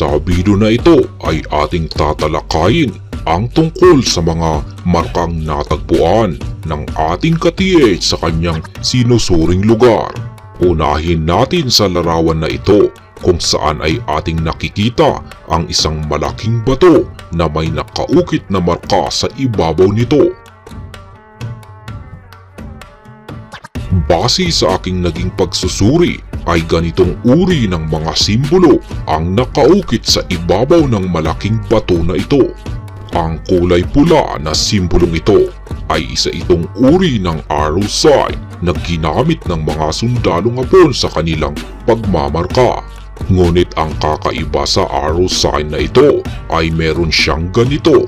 Sa video na ito ay ating tatalakayin ang tungkol sa mga markang natagpuan ng ating ka-TH sa kanyang sinusuring lugar. Unahin natin sa larawan na ito kung saan ay ating nakikita ang isang malaking bato na may nakaukit na marka sa ibabaw nito. Base sa aking naging pagsusuri ay ganitong uri ng mga simbolo ang nakaukit sa ibabaw ng malaking bato na ito. Ang kulay pula na simbolong ito ay isa itong uri ng arrow sign na ginamit ng mga sundalong Hapon sa kanilang pagmamarka. Ngunit ang kakaiba sa arrow sign na ito ay meron siyang ganito.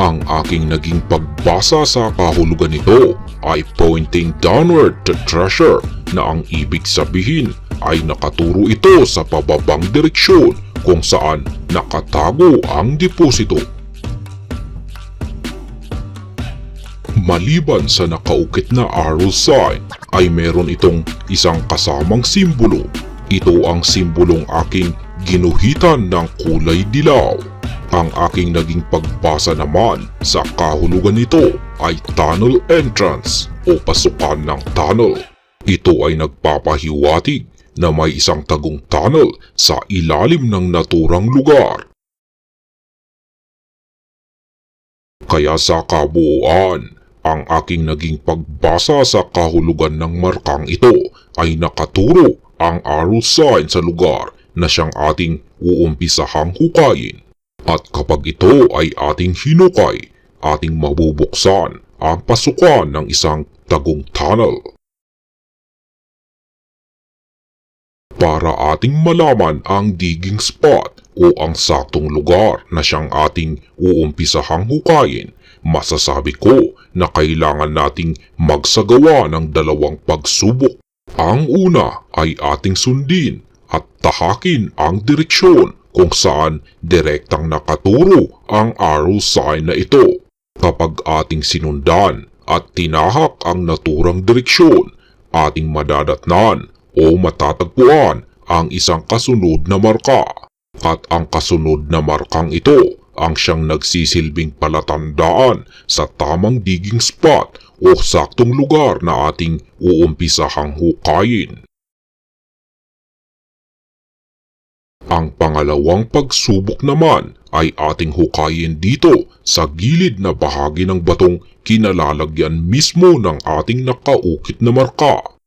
Ang aking naging pagbasa sa kahulugan nito ay pointing downward to treasure na ang ibig sabihin ay nakaturo ito sa pababang direksyon kung saan nakatago ang deposito. Maliban sa nakaukit na arrow sign ay meron itong isang kasamang simbolo. Ito ang simbolong aking ginuhitan ng kulay dilaw. Ang aking naging pagbasa naman sa kahulugan nito ay tunnel entrance o pasukan ng tunnel. Ito ay nagpapahiwatig na may isang tagong tunnel sa ilalim ng naturang lugar. Kaya sa kabuuan, ang aking naging pagbasa sa kahulugan ng markang ito ay nakaturo ang arrow sign sa lugar na siyang ating uumpisahang hukayin. At kapag ito ay ating hinukay, ating mabubuksan ang pasukan ng isang tagong tunnel. Para ating malaman ang digging spot o ang saktong lugar na siyang ating uumpisahang hukayin, masasabi ko na kailangan nating magsagawa ng dalawang pagsubok. Ang una ay ating sundin at tahakin ang direksyon kung saan direktang nakaturo ang arrow sign na ito. Kapag ating sinundan at tinahak ang naturang direksyon, ating madadatnan o matatagpuan ang isang kasunod na marka. At ang kasunod na markang ito ang siyang nagsisilbing palatandaan sa tamang digging spot o saktong lugar na ating uumpisahang hukayin. Ang pangalawang pagsubok naman ay ating hukayin dito sa gilid na bahagi ng batong kinalalagyan mismo ng ating nakaukit na marka.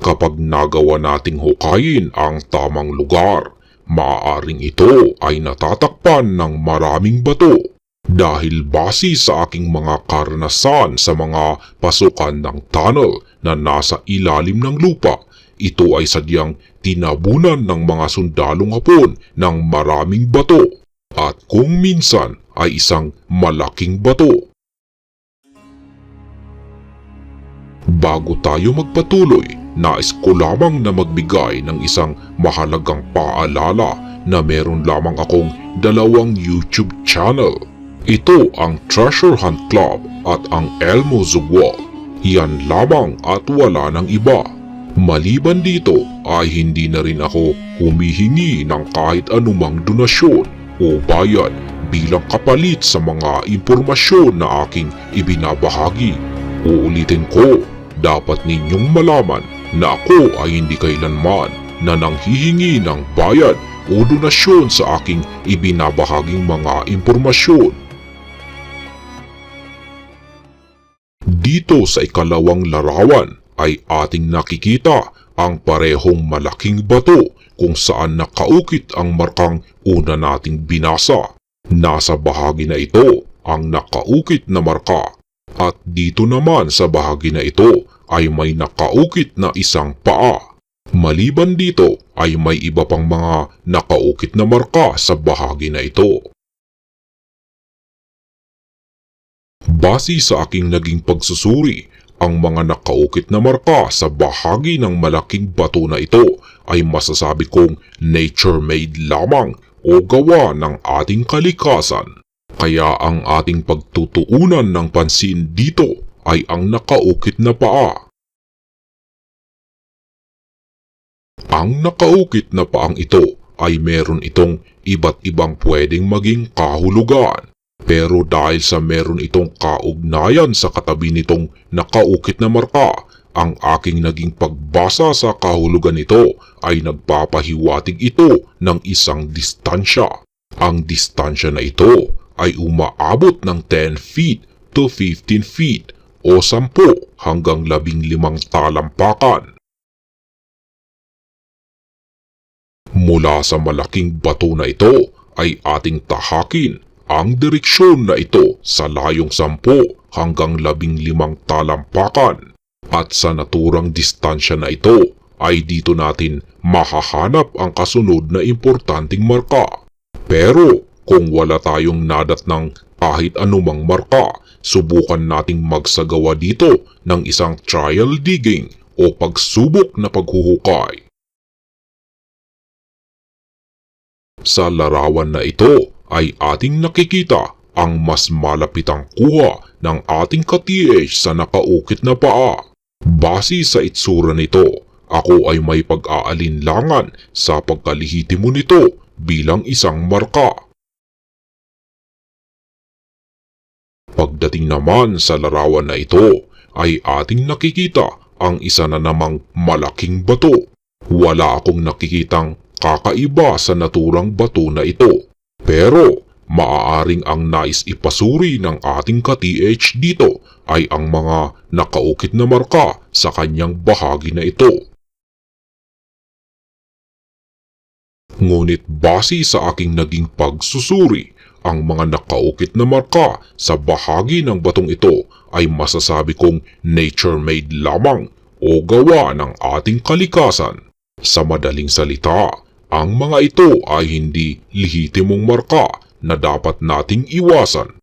Kapag nagawa nating hukayin ang tamang lugar, maaaring ito ay natatakpan ng maraming bato dahil base sa aking mga karanasan sa mga pasukan ng tunnel na nasa ilalim ng lupa, ito ay sadyang tinabunan ng mga sundalong hapon ng maraming bato at kung minsan ay isang malaking bato. Bago tayo magpatuloy, nais ko lamang na magbigay ng isang mahalagang paalala na meron lamang akong dalawang YouTube channel. Ito ang Treasure Hunt Club at ang Elmo Zugwal. Yan lamang at wala ng iba. Maliban dito ay hindi na rin ako humihingi ng kahit anumang donasyon o bayad bilang kapalit sa mga impormasyon na aking ibinabahagi. Uulitin ko, dapat ninyong malaman na ako ay hindi kailanman na nanghihingi ng bayad o donasyon sa aking ibinabahaging mga impormasyon. Dito sa ikalawang larawan ay ating nakikita ang parehong malaking bato kung saan nakaukit ang markang una nating binasa. Nasa bahagi na ito ang nakaukit na marka at dito naman sa bahagi na ito ay may nakaukit na isang paa. Maliban dito ay may iba pang mga nakaukit na marka sa bahagi na ito. Base sa aking naging pagsusuri, ang mga nakaukit na marka sa bahagi ng malaking bato na ito ay masasabi kong nature-made lamang o gawa ng ating kalikasan. Kaya ang ating pagtutuunan ng pansin dito ay ang nakaukit na paa. Ang nakaukit na paang ito ay meron itong iba't ibang pwedeng maging kahulugan. Pero dahil sa meron itong kaugnayan sa katabi nitong nakaukit na marka, ang aking naging pagbasa sa kahulugan nito ay nagpapahiwatig ito ng isang distansya. Ang distansya na ito ay umaabot ng 10 feet to 15 feet o 10 hanggang 15 talampakan. Mula sa malaking bato na ito ay ating tahakin ang direksyon na ito sa layong 10 hanggang 15 talampakan. At sa naturang distansya na ito ay dito natin mahahanap ang kasunod na importanteng marka. Pero kung wala tayong nadat ng kahit anumang marka, subukan nating magsagawa dito ng isang trial digging o pagsubok na paghuhukay. Sa larawan na ito ay ating nakikita ang mas malapitang kuha ng ating ka-TH sa nakaukit na paa. Base sa itsura nito, ako ay may pag-aalinlangan sa pagkalihitimo nito bilang isang marka. Pagdating naman sa larawan na ito, ay ating nakikita ang isa na namang malaking bato. Wala akong nakikitang kakaiba sa naturang bato na ito. Pero maaaring ang nais ipasuri ng ating ka-TH dito ay ang mga nakaukit na marka sa kanyang bahagi na ito. Ngunit base sa aking naging pagsusuri, ang mga nakaukit na marka sa bahagi ng batong ito ay masasabi kong nature-made lamang o gawa ng ating kalikasan. Sa madaling salita, ang mga ito ay hindi lehitimong marka na dapat nating iwasan.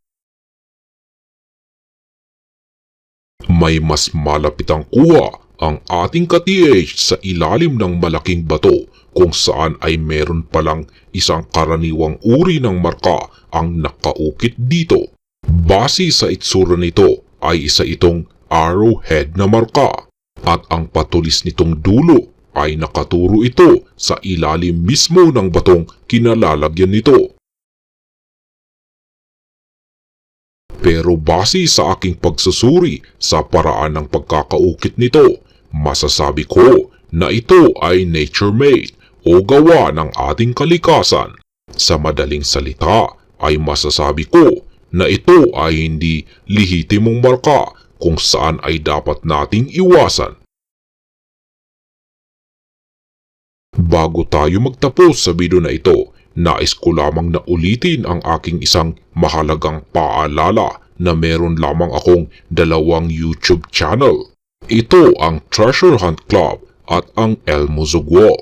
May mas malapitang kuha ang ating ka-TH sa ilalim ng malaking bato kung saan ay meron palang isang karaniwang uri ng marka ang nakaukit dito. Base sa itsura nito ay isa itong arrowhead na marka at ang patulis nitong dulo ay nakaturo ito sa ilalim mismo ng batong kinalalagyan nito. Pero base sa aking pagsusuri sa paraan ng pagkakaukit nito, masasabi ko na ito ay nature-made o gawa ng ating kalikasan. Sa madaling salita ay masasabi ko na ito ay hindi lihitimong marka kung saan ay dapat nating iwasan. Bago tayo magtapos sa video na ito, nais ko lamang na ulitin ang aking isang mahalagang paalala na meron lamang akong dalawang YouTube channel. Ito ang Treasure Hunt Club at ang Elmo Zugwal.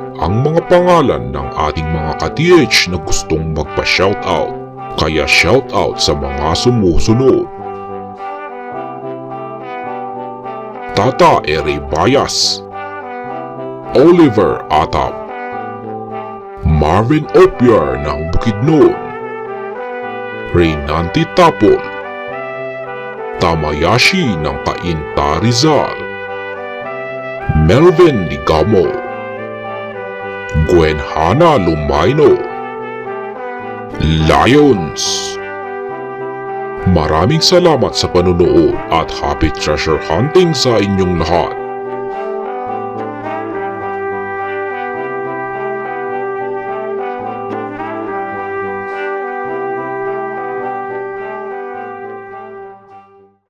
ang mga pangalan ng ating mga ka-TH na gustong magpa-shoutout. Kaya shoutout sa mga sumusunod. Tata Ere Bayas. Oliver Atap Marvin Opiar ng Bukidnon. Reynanti Tapol Tamayashi ng Kainta Rizal. Melvin Ligamo Gwen Hana Lumaino Lions Maraming salamat sa panunood at happy treasure hunting sa inyong lahat.